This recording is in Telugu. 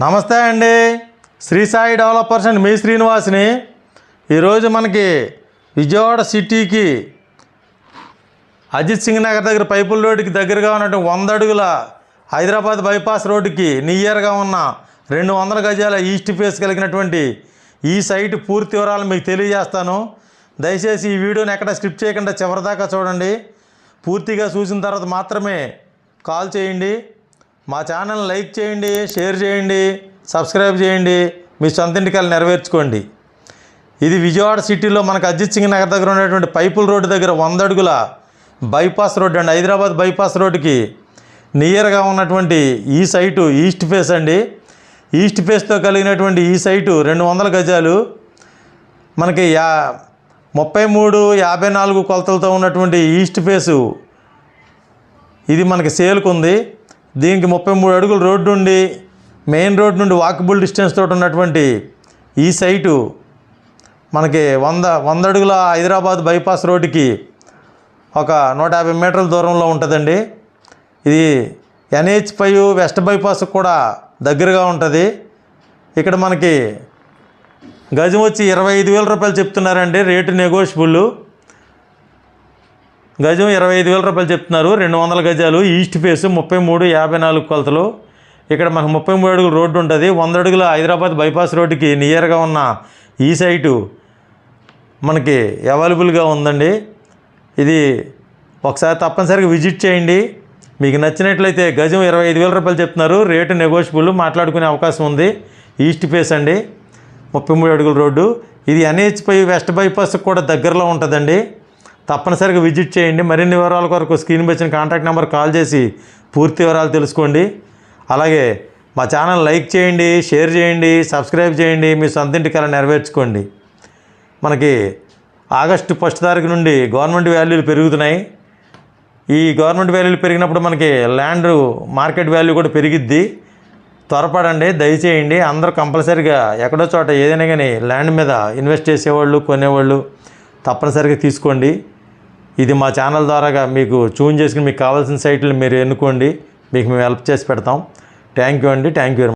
నమస్తే అండి. శ్రీ సాయి డెవలపర్స్ అండ్ మీ శ్రీనివాస్ని ఈరోజు మనకి విజయవాడ సిటీకి అజిత్ సింగ్ నగర్ దగ్గర పైపుల్ రోడ్డుకి దగ్గరగా ఉన్నటువంటి వంద అడుగుల హైదరాబాద్ బైపాస్ రోడ్డుకి నియర్గా ఉన్న రెండు వందల గజాల ఈస్ట్ ఫేస్ కలిగినటువంటి ఈ సైట్ పూర్తి వివరాలు మీకు తెలియజేస్తాను. దయచేసి ఈ వీడియోని ఎక్కడ స్కిప్ చేయకుండా చివరిదాకా చూడండి. పూర్తిగా చూసిన తర్వాత మాత్రమే కాల్ చేయండి. మా ఛానల్ లైక్ చేయండి షేర్ చేయండి సబ్స్క్రైబ్ చేయండి మీ సొంత ఇంటికలు నెరవేర్చుకోండి. ఇది విజయవాడ సిటీలో మనకు అజిత్ సింగ్ నగర్ దగ్గర ఉన్నటువంటి పైపుల్ రోడ్డు దగ్గర వంద అడుగుల బైపాస్ రోడ్ అండి. హైదరాబాద్ బైపాస్ రోడ్డుకి నియర్గా ఉన్నటువంటి ఈ సైటు ఈస్ట్ ఫేస్ అండి. ఈస్ట్ ఫేస్తో కలిగినటువంటి ఈ సైటు రెండు వందల గజాలు. మనకి యా ముప్పై మూడు యాభై నాలుగు కొలతలతో ఉన్నటువంటి ఈస్ట్ ఫేసు. ఇది మనకి సేల్కు ఉంది. దీనికి ముప్పై మూడు అడుగుల రోడ్డు ఉండి మెయిన్ రోడ్ నుండి వాకబుల్ డిస్టెన్స్ తోటి ఉన్నటువంటి ఈ సైటు మనకి వంద వంద అడుగుల హైదరాబాద్ బైపాస్ రోడ్డుకి ఒక నూట యాభై మీటర్ల దూరంలో ఉంటుందండి. ఇది ఎన్హెచ్ ఫైవ్ వెస్ట్ బైపాస్ కూడా దగ్గరగా ఉంటుంది. ఇక్కడ మనకి గజం వచ్చి ఇరవై ఐదు వేల రూపాయలు చెప్తున్నారండి రేటు నెగోషియబుల్ గజం ఇరవై ఐదు వేల రూపాయలు చెప్తున్నారు. రెండు వందల గజాలు ఈస్ట్ ఫేస్ ముప్పై మూడు యాభై నాలుగు కొలతలు. ఇక్కడ మనకు ముప్పై మూడు అడుగుల రోడ్డు ఉంటుంది. వంద అడుగుల హైదరాబాద్ బైపాస్ రోడ్డుకి నియర్గా ఉన్న ఈ సైటు మనకి అవైలబుల్గా ఉందండి. ఇది ఒకసారి తప్పనిసరిగా విజిట్ చేయండి. మీకు నచ్చినట్లయితే గజం ఇరవై ఐదు వేల రూపాయలు చెప్తున్నారు. రేటు నెగోషియబుల్ మాట్లాడుకునే అవకాశం ఉంది. ఈస్ట్ ఫేస్ అండి. ముప్పై మూడు అడుగుల రోడ్డు. ఇది ఎన్హెచ్ పై వెస్ట్ బైపాస్ కూడా దగ్గరలో ఉంటుందండి. తప్పనిసరిగా విజిట్ చేయండి. మరిన్ని వివరాల కొరకు స్క్రీన్ వచ్చిన కాంటాక్ట్ నెంబర్ కాల్ చేసి పూర్తి వివరాలు తెలుసుకోండి. అలాగే మా ఛానల్ లైక్ చేయండి షేర్ చేయండి సబ్స్క్రైబ్ చేయండి మీ సొంతింటి కళ నెరవేర్చుకోండి. మనకి ఆగస్టు ఫస్ట్ తారీఖు నుండి గవర్నమెంట్ వాల్యూలు పెరుగుతున్నాయి. ఈ గవర్నమెంట్ వాల్యూలు పెరిగినప్పుడు మనకి ల్యాండ్ మార్కెట్ వాల్యూ కూడా పెరిగిద్ది. త్వరపడండి దయచేయండి. అందరూ కంపల్సరిగా ఎక్కడో చోట ఏదైనా కానీ ల్యాండ్ మీద ఇన్వెస్ట్ చేసేవాళ్ళు కొనేవాళ్ళు తప్పనిసరిగా తీసుకోండి. ఇది మా ఛానల్ ద్వారాగా మీకు చూన్ చేసుకుని మీకు కావాల్సిన సైట్లు మీరు ఎన్నుకోండి మీకు మేము హెల్ప్ చేసి పెడతాం. థ్యాంక్ యూ అండి థ్యాంక్ యూ